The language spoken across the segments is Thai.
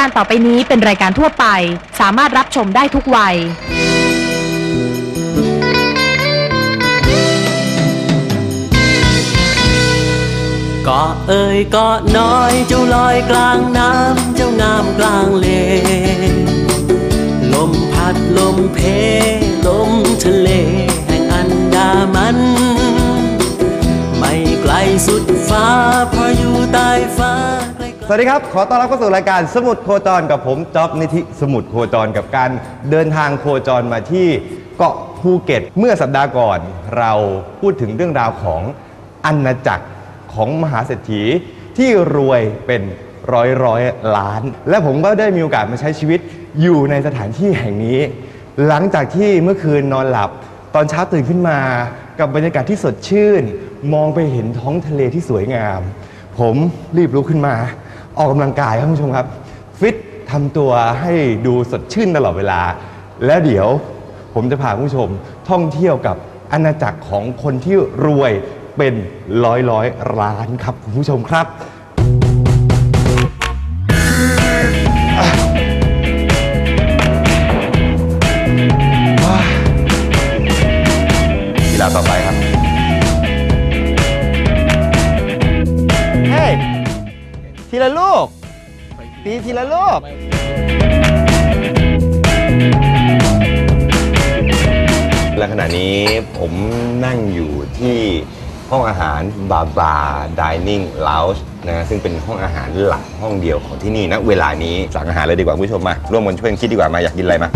การต่อไปนี้เป็นรายการทั่วไป สามารถรับชมได้ทุกวัย เกาะเอ่ยเกาะน้อยเจ้าลอยกลางน้ำเจ้างามกลางเล ลมพัดลมเพ ลมทะเล แห่งอันดามัน ไม่ไกลสุดฟ้าเพราะอยู่ใต้ฟ้า สวัสดีครับ ขอต้อนรับเข้าสู่รายการสมุดโคจรกับผมจ๊อบนิธิสมุดโคจรกับการเดินทางโคจรมาที่เกาะภูเก็ต เมื่อสัปดาห์ก่อน เราพูดถึงเรื่องราวของอาณาจักรของมหาเศรษฐีที่รวยเป็นร้อยร้อยล้าน และผมก็ได้มีโอกาสมาใช้ชีวิตอยู่ในสถานที่แห่งนี้ หลังจากที่เมื่อคืนนอนหลับ ตอนเช้าตื่นขึ้นมา กับบรรยากาศที่สดชื่น มองไปเห็นท้องทะเลที่สวยงาม ผมรีบลุกขึ้นมา ออกกำลังกายครับคุณผู้ชมครับ ฟิตทำตัวให้ดูสดชื่นตลอดเวลา และเดี๋ยวผมจะพาคุณผู้ชมท่องเที่ยวกับอาณาจักรของคนที่รวยเป็นร้อยร้อยล้านครับคุณผู้ชมครับ ตีทีละลูกและขณะนี้ผมนั่งอยู่ที่ห้องอาหารบาบาดิเนิ่งลาวส์นะซึ่งเป็นห้องอาหารหลักห้องเดียวของที่นี่นะเวลานี้สั่งอาหารเลยดีกว่าผู้ชมมา ร่วมกันช่วยกันคิดดีกว่ามาอยากกินอะไรมา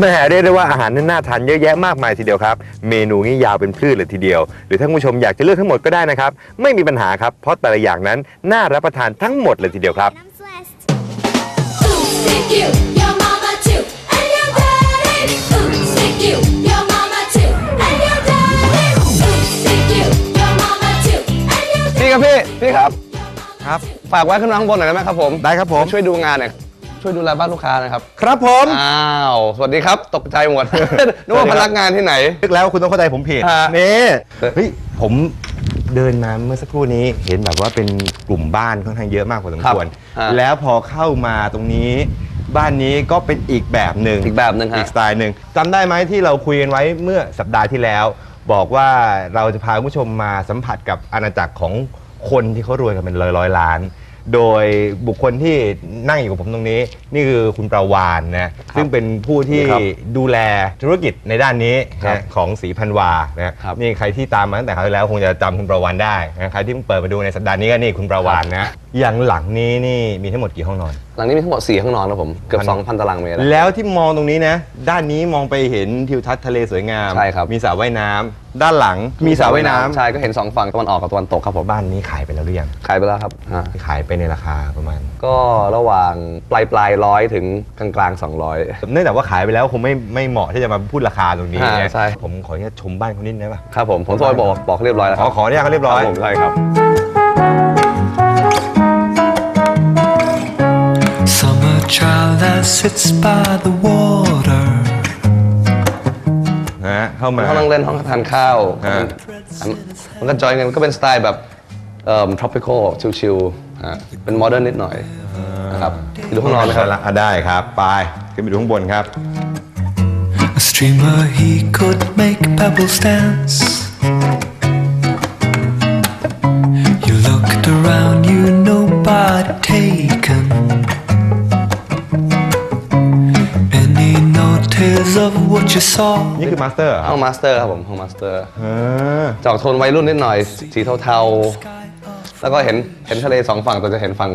แม่เรียกได้ว่าอาหารนี่น่าทานเยอะแยะมากมายทีเดียวครับ เมนูนี้ยาวเป็นพืชเลยทีเดียว หรือถ้าคุณผู้ชมอยากจะเลือกทั้งหมดก็ได้นะครับ ไม่มีปัญหาครับ เพราะแต่ละอย่างนั้นน่ารับประทานทั้งหมดเลยทีเดียวครับ Stick you, your mama too, and your daddy. Stick you, your mama too, and your daddy. Stick you, your mama too, and your พี่ครับพี่พี่ครับ ครับ ฝากไว้ขึ้นมาข้างบนหน่อยได้ไหมครับผม ได้ครับผม ช่วยดูงานหน่อย ช่วยดูแลบ้านลูกค้าหนะครับ ครับผมอ้าว สวัสดีครับ ตกใจหมด นึกว่าพนักงานที่ไหน นึกแล้วคุณต้องเข้าใจผมผิดฮะ นี่เฮ้ยผมเดินมาเมื่อสักครู่นี้เห็นแบบว่าเป็นกลุ่มบ้านค่อนข้างเยอะมากพอสมควรฮะแล้วพอเข้ามาตรงนี้ บ้านนี้ก็เป็นอีกแบบหนึ่งอีกแบบหนึ่งฮะ อีกสไตล์หนึ่งจำได้ไหมที่เราคุยกันไว้เมื่อสัปดาห์ที่แล้ว บอกว่าเราจะพาคุณผู้ชมมาสัมผัสกับอาณาจักรของคนที่เขารวยกันเป็นร้อยร้อยๆล้าน โดยบุคคลที่นั่งอยู่กับผมตรงนี้ นี่คือคุณประวานนะซึ่งเป็นผู้ที่ครับดูแลธุรกิจในด้านนี้ครับนะของสีพันวานะครับนี่ใครที่ตามมาตั้งแต่คราวที่แล้วคงจะจำคุณประวานได้นะใครที่เพิ่งเปิดมาดูในสัปดาห์นี้ก็นี่คุณประวานนะอย่างหลังนี้นี่มีทั้งหมดกี่ห้องนอน หลังนี้มีทั้งหมด4ห้องนอนครับผม เกือบ 2,000 ตารางเมตรนะแล้วที่มองตรงนี้นะ ด้านนี้มองไปเห็นทิวทัศน์ทะเลสวยงาม ใช่ครับ มีสระว่ายน้ำด้านหลังมีสระว่ายน้ำใช่ ก็เห็น 2 ฝั่งตะวันออกกับตะวันตกครับผม บ้านนี้ขายไปแล้วหรือยังขายไปแล้วครับอ่าขายไปในราคาประมาณ ก็ระหว่างปลายปลายร้อยถึงกลางกลางสองร้อย เนื่องจากว่าขายไปแล้วคงไม่ไม่เหมาะที่จะมาพูดราคาตรงนี้อ่านะใช่ ผมขออนุญาตชมบ้านเขานิดได้ปะครับผม ผมโทรไปบอกบอกเรียบร้อยแล้วขอขออนุญาตเขาเรียบร้อยคผมใช่ครับ child that sits by the water. นะฮะเข้ามา ห้องนั่งเล่นห้องทานข้าวฮะอันมันก็จอยกันก็เป็นสไตล์แบบเอ่อ tropical ชิลๆฮะเป็นโมเดิร์นนิดหน่อยนะครับไปดูห้องนอนไหมครับ อะได้ครับ ไปขึ้นไปดูข้างบนครับ A streamer he could make pebbles dance. You looked around you, nobody taken. Notice of what you saw? นี่คือมาสเตอร์เหรอคห้รัอบ งมาสเตอร์ครับผมห้องมาสเตอร์เออ จะออกโทนวัยรุ่นนิดหน่อย สีเทาๆ แล้วก็เห็นเห็นทะเลสองฝั่งแต่จะเห็นฝั่ง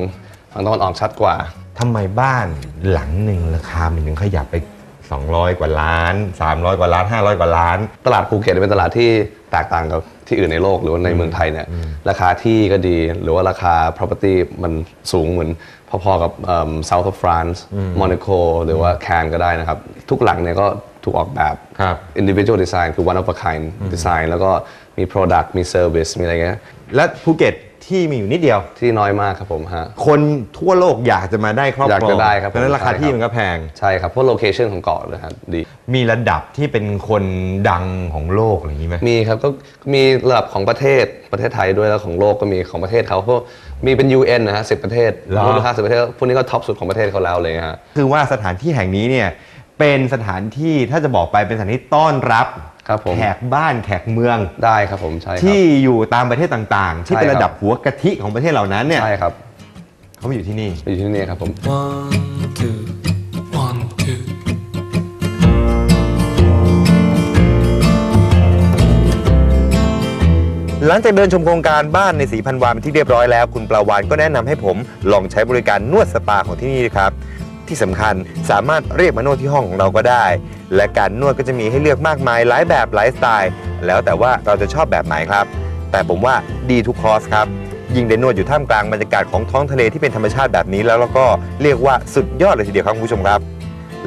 ฝั่งตะวันออกชัดกว่า ทำไมบ้านหลังหนึ่งราคามันถึงขยับไป 200 กว่าล้าน 300 กว่าล้าน 500 กว่าล้าน ตลาดภูเก็ตเป็นตลาดที่แตกต่างกับที่อื่นในโลกหรือว่าในเมืองไทยเนี่ยราคาที่ก็ดีหรือว่าราคา property มันสูงเหมือน พอๆกับเอิ่ม South of France Monaco หรือว่าแคนก็ได้นะครับ ทุกหลังเนี่ยก็ถูกออกแบบครับ individual design คือ one of a kind design แล้วก็มี product มี service มีอะไรเงี้ย และภูเก็ตที่มีอยู่นิดเดียว ที่น้อยมากครับผมฮะ คนทั่วโลกอยากจะมาได้ครอบอยากครองจะได้ครับเพราะฉะนั้นผมราคาใช่ที่ครับมันก็แพง ใช่ครับเพราะโลเคชันของเกาะเลยครับดี มีระดับที่เป็นคนดังของโลกอะไรอย่างนี้ไหม มีครับก็มีระดับของประเทศประเทศไทยด้วยแล้วของโลกก็มีของประเทศเขาเพราะมีเป็น UN นะฮะสิประเทศเหรอ มูลค่าสิประเทศพวกนี้ก็ท็อปสุดของประเทศเขาแล้วเลยฮะ คือว่าสถานที่แห่งนี้เนี่ย เป็นสถานที่ถ้าจะบอกไปเป็นสถานที่ต้อนรับครับผมแขกบ้านแขกเมืองได้ครับผมใช่ครับ ที่อยู่ตามประเทศต่างๆ ที่เป็นใช่ครับ ระดับหัวกะทิของประเทศเหล่านั้นเนี่ยใช่ครับเขามาอยู่ที่นี่อยู่ที่นี่ครับผม One, two, one, two. หลังจากเดินชมโครงการบ้านในสีพันวาเป็นที่เรียบร้อยแล้ว คุณปลาวานก็แนะนำให้ผมลองใช้บริการนวดสปาของที่นี่ครับ ที่สำคัญสามารถเรียกมานวดที่ห้องของเราก็ได้ และการนวดก็จะมีให้เลือกมากมายหลายแบบหลายสไตล์ แล้วแต่ว่าเราจะชอบแบบไหนครับ แต่ผมว่าดีทุกคอร์สครับยิ่งได้นวดอยู่ท่ามกลางบรรยากาศของท้องทะเลที่เป็นธรรมชาติแบบนี้แล้วแล้วก็เรียกว่าสุดยอดเลยทีเดียวครับคุณผู้ชมครับ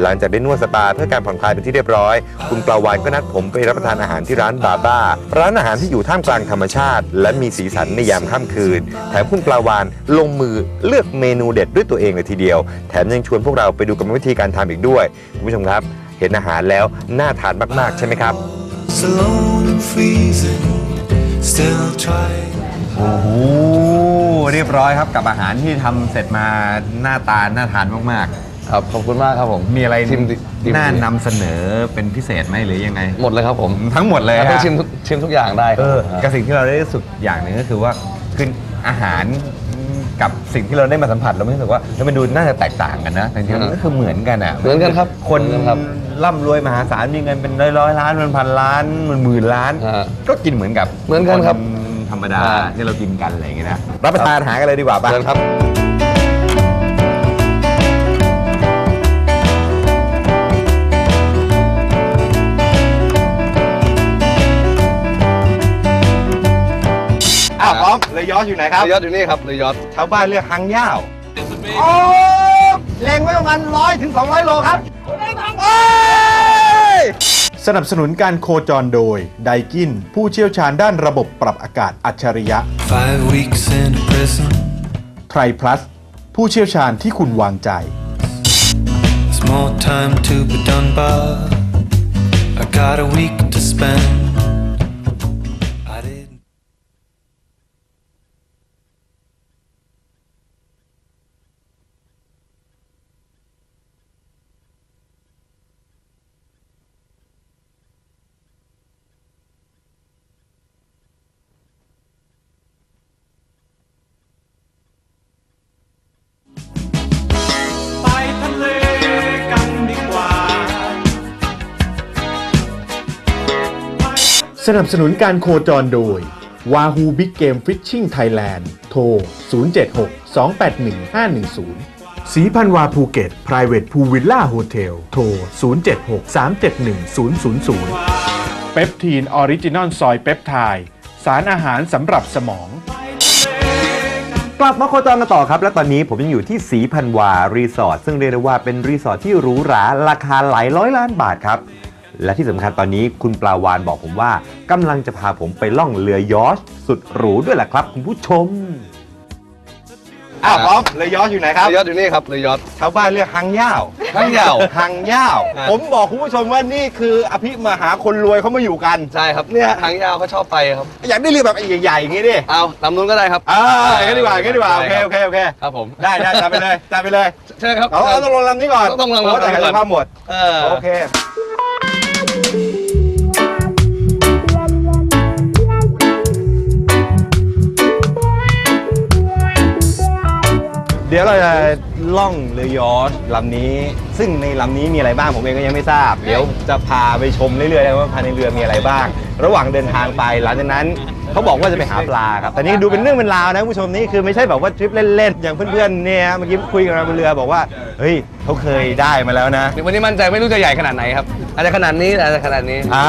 หลังจากได้นวดสปาเพื่อการผ่อนคลายเป็นที่เรียบร้อย คุณปลาวานก็นัดผมไปรับประทานอาหารที่ร้านบาบ้า ร้านอาหารที่อยู่ท่ามกลางธรรมชาติ และมีสีสันในยามค่ำคืน แถมคุณปลาวานลงมือเลือกเมนูเด็ดด้วยตัวเองเลยทีเดียว แถมยังชวนพวกเราไปดูกรรมวิธีการทำอีกด้วยคุณผู้ชมครับ เห็นอาหารแล้วน่าทานมากๆ ใช่ไหมครับ So alone and freezing, still trying. โอ้โห เรียบร้อยครับกับอาหารที่ทำเสร็จมาหน้าตาน่าทานมาก ครับขอบคุณมากครับผมๆมีอะไรทีมทีมน่านำเสนอเป็นพิเศษไหมหรือยังไง หมดเลยครับผมทั้งหมดเลยต้องฮะชิมทุกชิมทุกอย่างได้คเอรับอกับสิ่งที่เราได้รู้สึกอย่างหนึ่งก็คือว่าคืออาหารกับสิ่งที่เราได้มาสัมผัสเราไม่รู้สึกว่าเฮ้ยมันดูน่าจะแตกต่างกันนะแต่จริงๆมันก็คือเหมือนกันอะเหมือนกันครับ คนเหมือนกันครับร่ำรวยมหาศาลมีเงินเป็นร้อยร้อยๆล้านเป็นพันล้านหมื่นหมื่นล้านฮะก็กินเหมือนกับเหมือนกันครับนธรรมดาฮะที่เรากินกันอะไรอย่างเงี้ยนะรับประทานอาหารกันเลยดีกว่าป่ะเชิญครับ อ้าวพร้อมเลยยอดอยู่ไหนครับ เลยยอดอยู่นี่ครับเลยยอดชาวบ้านเรียกหางย่าวโอ้เล็งไว้ประมาณร้อยถึงสองร้อยโลครับเอ้ยสนับสนุนการโคจรโดยไดกิน ผู้เชี่ยวชาญด้านระบบปรับอากาศอัจฉริยะ Five weeks in prison. ไทรพลัส ผู้เชี่ยวชาญที่คุณวางใจ There's more time to be done, but I got a week to spend. สนับสนุนการโคจรโดย Wahoo Big Game Fishing Thailand โทร 076 281 510 สีพันวาภูเก็ต Private Pool Villa Hotel โทร 076 371 000 เปปทีนออริจินอลซอยเปปไทด์สารอาหารสำหรับสมอง กลับมาโคจรกันต่อครับ และตอนนี้ผมยังอยู่ที่สีพันวารีสอร์ทซึ่งเรียกได้ว่าเป็นรีสอร์ทที่หรูหราราคาหลายร้อยล้านบาทครับ และที่สำคัญตอนนี้คุณปลาวานบอกผมว่ากำลังจะพาผมไปล่องเรือยอชต์สุดหรูด้วยแหละครับคุณผู้ชม อ้าวพร้อมเรือยอชต์อยู่ไหนครับ เลยยอดอยู่นี่ครับเลยยอด ชาวบ้านเรียกหังย่าวหางย่าวหังย่าวครับผมบอกคุณผู้ชมว่านี่คืออภิมหาคนรวยเขามาอยู่กัน ใช่ครับเนี่ยทางยาวเขาชอบไปครับ อยากได้เรือแบบใหญ่ๆอย่างนี้ดิเอาตามนู้นก็ได้ครับอ่าอย่างนี้ดีกว่าอย่างนี้ดีกว่าโอเคโอเคโอเค ครับผมได้ได้จัดไปเลยจัดไปเลยเชิญครับ เอาเอาต้องลงลำนี้ก่อนต้องลงลำโแต่ลำนี้ก่อนภาพหมด เออโอเค เดี๋ยวเราจะล่องเรือยอชต์ลำนี้ ซึ่งในลำนี้มีอะไรบ้างผมเองก็ยังไม่ทราบ เดี๋ยวจะพาไปชมเรื่อยๆว่าภายในเรือมีอะไรบ้าง ระหว่างเดินทางไปหลังจากนั้นเขาบอกว่าจะไปหาปลาครับแต่นี่ดูเป็นเรื่องเป็นราวนะคุณผู้ชมนี่คือไม่ใช่แบบว่าทริปเล่นๆอย่างเพื่อนๆเนี่ยเมื่อกี้คุยกันมาบนเรือบอกว่าเฮ้ยเขาเคยได้มาแล้วนะวันนี้มั่นใจไม่รู้จะใหญ่ขนาดไหนครับอาจจะขนาดนี้อาจจะขนาดนี้อ่า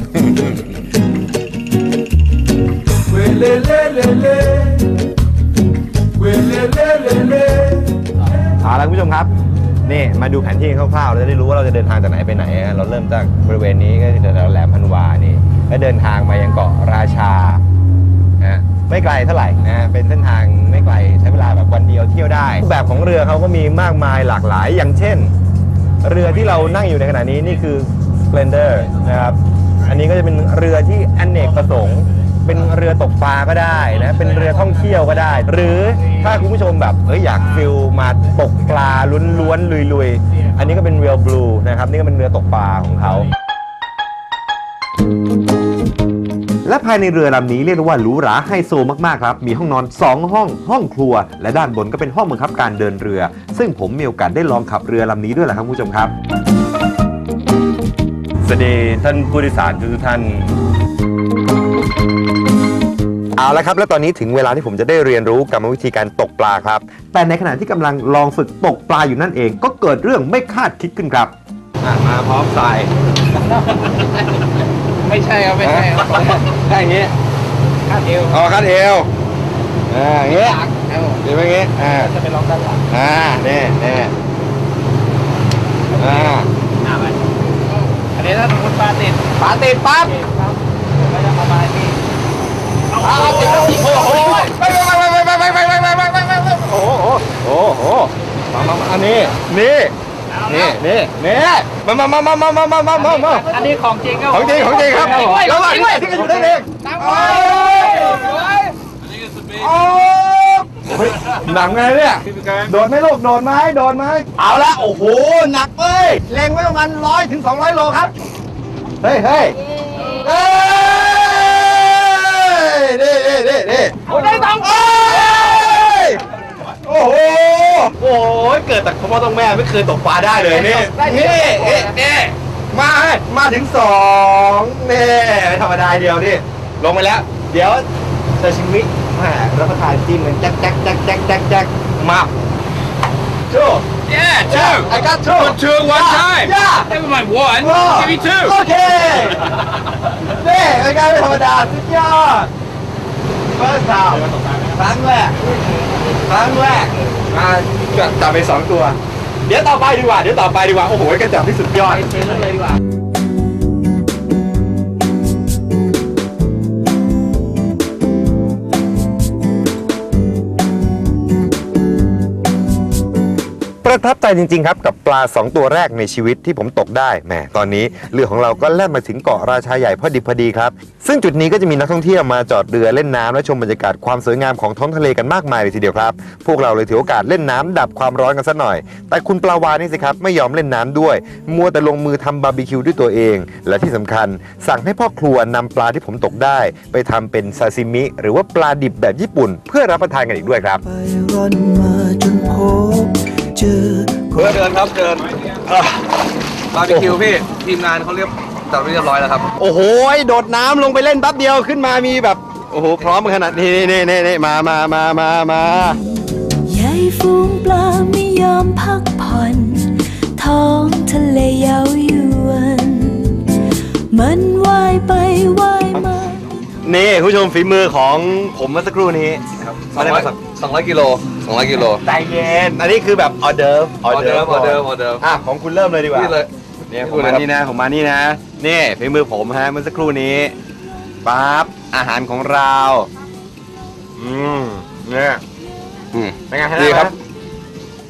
เอาละคุณผู้ชมครับนี่มาดูแผนที่คร่าวๆเราจะได้รู้ว่าเราจะเดินทางจากไหนไปไหน เราเริ่มจากบริเวณนี้ก็คือแถวแหลมพันวานี่และเดินทางมายังเกาะราชานะไม่ไกลเท่าไหร่นะเป็นเส้นทางไม่ไกลใช้เวลาแบบวันเดียวเที่ยวได้รูปแบบของเรือเขาก็มีมากมายหลากหลาย อย่างเช่น เรือที่เรานั่งอยู่ในขณะนี้นี่คือ Splendor นะครับอันนี้ก็จะเป็นเรือที่อเนกประสงค์ เป็นเรือตกปลาก็ได้นะเป็นเรือท่องเที่ยวก็ได้ หรือถ้าคุณผู้ชมแบบเอ้ยอยากฟิลมาตกปลาล้วนๆลุยๆ อันนี้ก็เป็น Real Blue นะครับนี่ก็เป็นเรือตกปลาของเขา และภายในเรือลำนี้เรียกได้ว่าหรูหราไฮโซมากๆครับ มีห้องนอน 2 ห้อง ห้องครัว และด้านบนก็เป็นห้องบังคับการเดินเรือ ซึ่งผมมีโอกาสได้ลองขับเรือลำนี้ด้วยแหละครับคุณผู้ชมครับ สวัสดีท่านผู้โดยสารทุกท่าน เอาละครับ และตอนนี้ถึงเวลาที่ผมจะได้เรียนรู้กรรมวิธีการตกปลาครับ แต่ในขณะที่กำลังลองฝึกตกปลาอยู่นั่นเอง ก็เกิดเรื่องไม่คาดคิดขึ้นครับมาพร้อมทรายไม่ใช่ครับไม่ใช่ครับแค่อย่างนี้คาดเอวอ๋อคาดเอวอ่าอย่างนี้หลังครับผมดีไหมอย่างนี้อ่าจะไปลองด้านหลังอ่าเน่เน่อ่าหน้าไปอันนี้ถ้าสมมติปลาติดปลาติดปั๊บครับก็จะเอามาที่เอาติด โอ้โหไปไปไปไปไปไปไปไปไปไปไปโอ้โหโอ้โหมามามาอันนี้ นี่ นี่ นี่ นี่มามามามามามามามามามาอันนี้ของจริงครับ ของจริง ของจริงครับแล้วแล้วก็ก็ที่ที่อยู่ได้เองโอ้ไปยหนังไงเนี่ย โดดไหมลูก โดดไหมโดดไหมเอาละ โอ้โห หนักเว้ยเล็งไว้ประมาณร้อยถึงสองร้อยโลครับ เฮ้ยเฮ้ย นี่นี่นี่นี่โอ้ได้ตังค์เอ้ยโอ้โห โอ้โหเกิดแต่พ่อต้องแม่ไม่เคยตกปลาได้เลยนี่นี่เอ๊ะเอ๊ะมา มาถึงสองนี่ไม่ธรรมดาเดียวนี่ลงไปแล้ว เดี๋ยวซาชิมิแหมรับประทานจิ้มเหมือนแจ๊กแจ๊กแจ๊กแจ๊กแจ๊กแจ๊กมาชู Yeah two I got two Put two one time Yeah Never mind one Oh, Give me two โอเคนี่เป็นไงไม่ธรรมดาสุดยอด First time ครั้งแรก ครั้งแรกมาจับไปสองตัว เดี๋ยวต่อไปดีกว่า เดี๋ยวต่อไปดีกว่า โอ้โหกระจับที่สุดยอดเชิญเลยดีกว่า ประทับใจจริงๆครับกับปลา 2 ตัวแรกในชีวิตที่ผมตกได้แหมตอนนี้เรือของเราก็แล่นมาถึงเกาะราชาใหญ่พอดีพอดีครับ ซึ่งจุดนี้ก็จะมีนักท่องเที่ยวมาจอดเรือเล่นน้ำและชมบรรยากาศความสวยงามของท้องทะเลกันมากมายเลยทีเดียวครับ พวกเราเลยถือโอกาสเล่นน้ำดับความร้อนกันสักหน่อย แต่คุณปลาวานนี่สิครับไม่ยอมเล่นน้ำด้วย มัวแต่ลงมือทำบาร์บีคิวด้วยตัวเอง และที่สำคัญ สั่งให้พ่อครัวนำปลาที่ผมตกได้ ไปทำเป็นซาซิมิ หรือว่าปลาดิบแบบญี่ปุ่น เพื่อรับประทานกันอีกด้วยครับ ไปร่อนมาจนพบ เจอเพื่อเดินครับเดินบาร์บีคิวพี่ทีมงานเขาเรียบจัดเรียบร้อยแล้วครับ โอ้โหโดดน้ำลงไปเล่นแป๊บเดียวขึ้นมามีแบบ โอ้โห พร้อมขนาดนี้นี่นี่นี่มามามามามาใหญ่ฝูงปลาไม่ยอมพักผ่อนท้องทะเลเย้ายวน มันว่ายไปว่ายมา นี่คุณผู้ชมฝีมือของผมเมื่อสักครู่นี้มาได้มาสักสองร้อยกิโลสองร้อยกิโลใจเย็นอันนี้คือแบบออเดิร์ฟออเดิร์ฟออเดิร์ฟออเดิร์ฟอะของคุณเริ่มเลยดีกว่านี่เลยเนี่ยผพูมดเลยมาครับนี่นะผมมานี่นะนี่ฝีมือผมฮะเมื่อสักครู่นี้ปั๊บอาหารของเราอืมเนี่ยอืมเป็นไงฮะดีครับ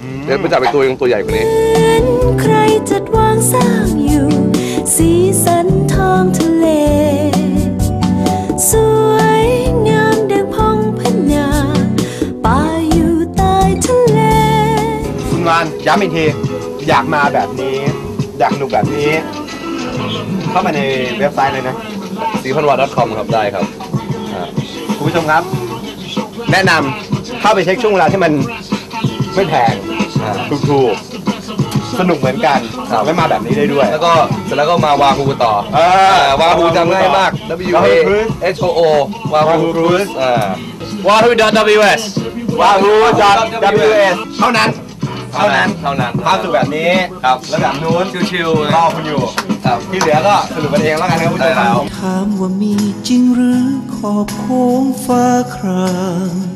อืมเดี๋ยวไปจับไปตัวยังตัวใหญ่กว่านี้เหมือนใครจัดวางสร้างอยู่ สีสันท้องทะเล สวยงามดังพองพญาป่าอยู่ใต้ทะเล คุณวานย้ำอีกที อยากมาแบบนี้ อยากหนุกแบบนี้ เข้ามาในเว็บไซต์เลยนะสีพันวา .com ครับได้ครับคุณผู้ชมครับ แนะนำเข้าไปเช็คช่วงเวลาที่มันไม่แพงอ่าถูกๆ สนุกเหมือนกันครับไม่มาแบบนี้ได้ด้วย แล้วก็เสร็จแล้วก็มาวาฮูต่อเออวาฮูจำง่ายมาก W A H O O วาฮูครูซอ่า wahoo.ws wahoo.ws เท่านั้นเท่านั้นเท่านั้นความสุขแบบนี้ครับแล้วแบบนู้นชิวๆรอคุณอยู่ครับที่เหลือก็สนุกกันเองแล้วกันครับคุณผู้ชมครับถามว่ามีจริงหรือขอบโค้งฟ้าครามท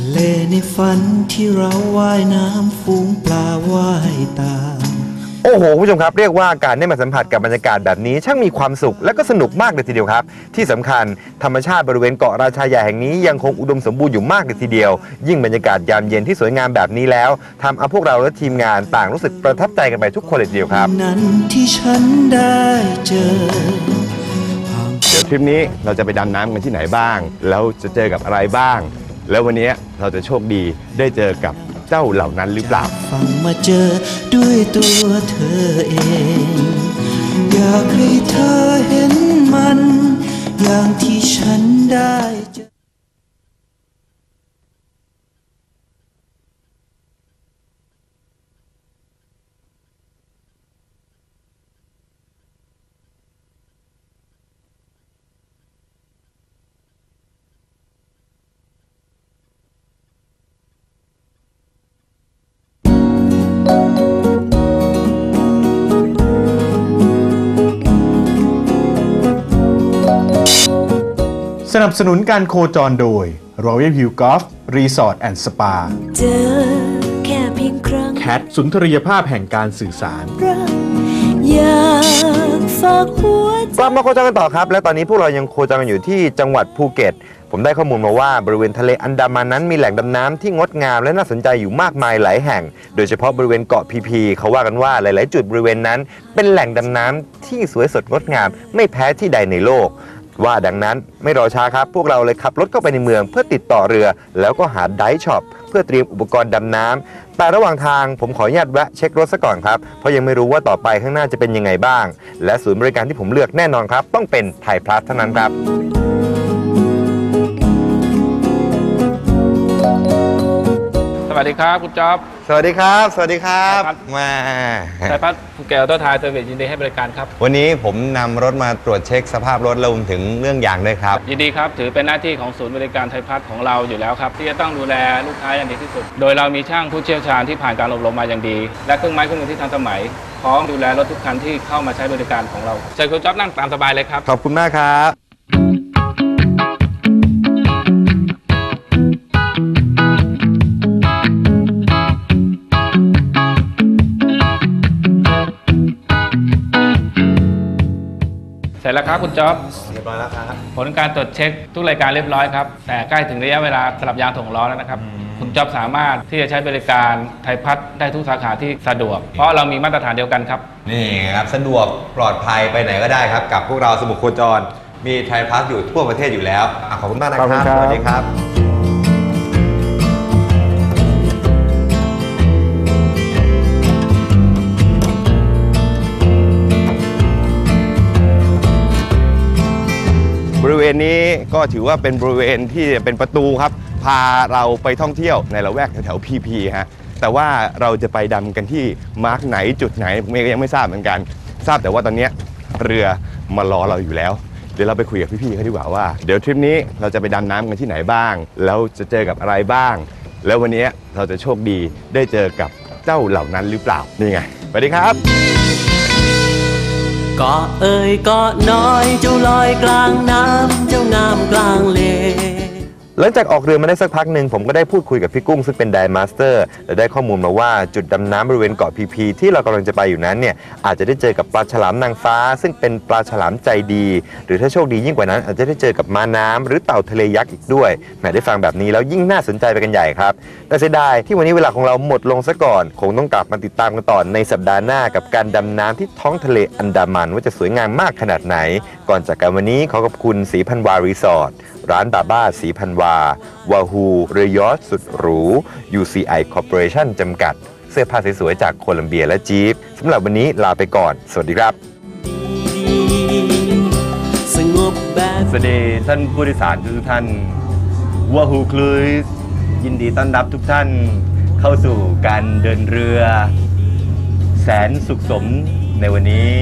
ะเลในฝันที่เราว่ายน้ำฝูงปลาว่ายตามโอ้โหคุณผู้ชมครับเรียกว่าการได้มาสัมผัสกับบรรยากาศแบบนี้ ช่างมีความสุขและก็สนุกมากเลยทีเดียวครับ ที่สำคัญธรรมชาติบริเวณเกาะราชาใหญ่แห่งนี้ยังคงอุดมสมบูรณ์อยู่มากเลยทีเดียว ยิ่งบรรยากาศยามเย็นที่สวยงามแบบนี้แล้วทำเอาพวกเราและทีมงานต่างรู้สึกประทับใจกันไปทุกคนเลยทีเดียวครับนั้นที่ฉันได้เจอเดี๋ยวทริปนี้เราจะไปดำน้ำกันที่ไหนบ้าง แล้วจะเจอกับอะไรบ้าง แล้ววันนี้เราจะโชคดีได้เจอกับเจ้าเหล่านั้นหรือเปล่า ฟังมาเจอด้วยตัวเธอเอง อยากให้เธอเห็น นับสนุนการโคจรโดย Royal View Golf Resort and Spa เจอแค่เพียงครั้งแคทสุนทรียภาพแห่งการสื่อสาร รักอยากฝากหัวใจ กลับมาโคจรกันต่อครับ และตอนนี้พวกเรายังโคจรกันอยู่ที่จังหวัดภูเก็ต ผมได้ข้อมูลมาว่าบริเวณทะเลอันดามันนั้นมีแหล่งดำน้ำที่งดงามและน่าสนใจอยู่มากมายหลายแห่ง โดยเฉพาะบริเวณเกาะพีพีเขาว่ากันว่าหลาย ๆ จุดบริเวณนั้น เป็นแหล่งดำน้ำที่สวยสดงดงามไม่แพ้ที่ใดในโลก ว่าดังนั้นไม่รอช้าครับ พวกเราเลยขับรถเข้าไปในเมืองเพื่อติดต่อเรือ แล้วก็หาไดช็อปเพื่อเตรียมอุปกรณ์ดำน้ำแต่ระหว่างทางผมขออนุญาตแวะเช็ครถซะก่อนครับ เพราะยังไม่รู้ว่าต่อไปข้างหน้าจะเป็นยังไงบ้าง และศูนย์บริการที่ผมเลือกแน่นอนครับ ต้องเป็นไทยพลัสเท่านั้นครับ สวัสดีครับคุณจ๊อบ สวัสดีครับ สวัสดีครับครับมาสายพัฒน์ภูเก็ตออโต้ไทยเซอร์วิสยินดีให้บริการครับ วันนี้ผมนำรถมาตรวจเช็คสภาพรถรวมถึงเรื่องยางด้วยครับ ยินดีครับ ถือเป็นหน้าที่ของศูนย์บริการไทยพัฒน์ของเราอยู่แล้วครับ ที่จะต้องดูแลลูกค้าอย่างดีที่สุด โดยเรามีช่างผู้เชี่ยวชาญที่ผ่านการอบรมมาอย่างดี และเครื่องไม้เครื่องมือที่ทันสมัยพร้อมดูแลรถทุกคันที่เข้ามาใช้บริการของเราเชิญคุณจ๊อบนั่งตามสบายเลยครับ ขอบคุณมากครับ ร็จแล้วครับคุณจ๊อบเรียบร้อยแล้วครับ ผลการตรวจเช็คทุกรายการเรียบร้อยครับ แต่ใกล้ถึงระยะเวลาสลับยางถ่วงล้อแล้วนะครับ คุณจ๊อบสามารถที่จะใช้บริการไทยพัฒน์ได้ทุกสาขาที่สะดวก เพราะเรามีมาตรฐานเดียวกันครับ นี่ครับสะดวกปลอดภัยไปไหนก็ได้ครับ กับพวกเราสมุทรโคจร มีไทยพลัสอยู่ทั่วประเทศอยู่แล้วอะขอบคุณมากนะคขอบคุรับณครับสวัสดีครับ ณนี้ก็ถือว่าเป็นบริเวณที่เป็นประตูครับ พาเราไปท่องเที่ยวในละแวกแถวๆพีพีฮะแต่ว่าเราจะไปดำกันที่มาร์กไหนจุดไหนผมเองก็ยังไม่ทราบเหมือนกัน ทราบแต่ว่าตอนเนี้ยเรือมารอเราอยู่แล้ว เดี๋ยวเราไปคุยกับพี่ๆเขาดีกว่าว่า เดี๋ยวทริปนี้เราจะไปดำน้ำกันที่ไหนบ้าง แล้วจะเจอกับอะไรบ้าง แล้ววันนี้เราจะโชคดีได้เจอกับเจ้าเหล่านั้นหรือเปล่านี่ไงสวัสดีครับ กาะเอ่ยเกาะน้อยเจ้าลอยกลางน้ำเจ้างามกลางเล หลังจากออกเรือมาได้สักพักหนึ่งผมก็ได้พูดคุยกับพี่กุ้งซึ่งเป็นไดมาสเตอร์และได้ข้อมูลมาว่าจุดดำน้ำบริเวณเกาะพีพีที่เรากำลังจะไปอยู่นั้นเนี่ยอาจจะได้เจอกับปลาฉลามนางฟ้า ซึ่งเป็นปลาฉลามใจดี หรือถ้าโชคดียิ่งกว่านั้น อาจจะได้เจอกับม้าน้ำหรือเต่าทะเลยักษ์อีกด้วยแหมได้ฟังแบบนี้แล้วยิ่งน่าสนใจไปกันใหญ่ครับแต่เสียดายที่วันนี้เวลาของเราหมดลงซะก่อนคงต้องกลับมาติดตามกันต่อในสัปดาห์หน้ากับการดำน้ำที่ท้องทะเลอันดามันว่าจะสวยงามมากขนาดไหน ก่อนจากกันวันนี้ขอขอบคุณสีพันวารีสอร์ทร้านบาบ้าสีพันวาวาฮูเรยอสสุดหรู UCI Corporation จำกัด เสื้อผ้าสวยๆจากโคลัมเบียและจีฟสำหรับวันนี้ลาไปก่อน สวัสดีครับ สงบแบบสวัสดีท่านผู้โดยสารทุกท่านวาฮูคลูสยินดีต้อนรับทุกท่านเข้าสู่การเดินเรือ แสนสุขสมในวันนี้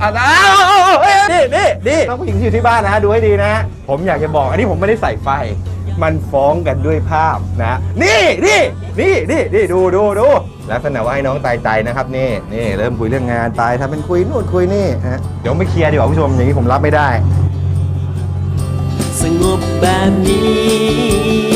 อ้าวนี่นี่นี่ น้องผู้หญิงที่อยู่ที่บ้านนะฮะดูให้ดีนะฮะผมอยากจะบอก อันนี้ผมไม่ได้ใส่ไฟ มันฟ้องกันด้วยภาพนะนี่นี่นี่นี่นี่ดูดูดูลักษณะว่าให้น้องตายใจนะครับนี่นี่เริ่มคุยเรื่องงานตายทำเป็นคุยนู่นคุยนี่ฮะเดี๋ยวไม่เคลียร์ดีกว่าผู้ชมอย่างนี้ผมรับไม่ได้ สงบแบบนี้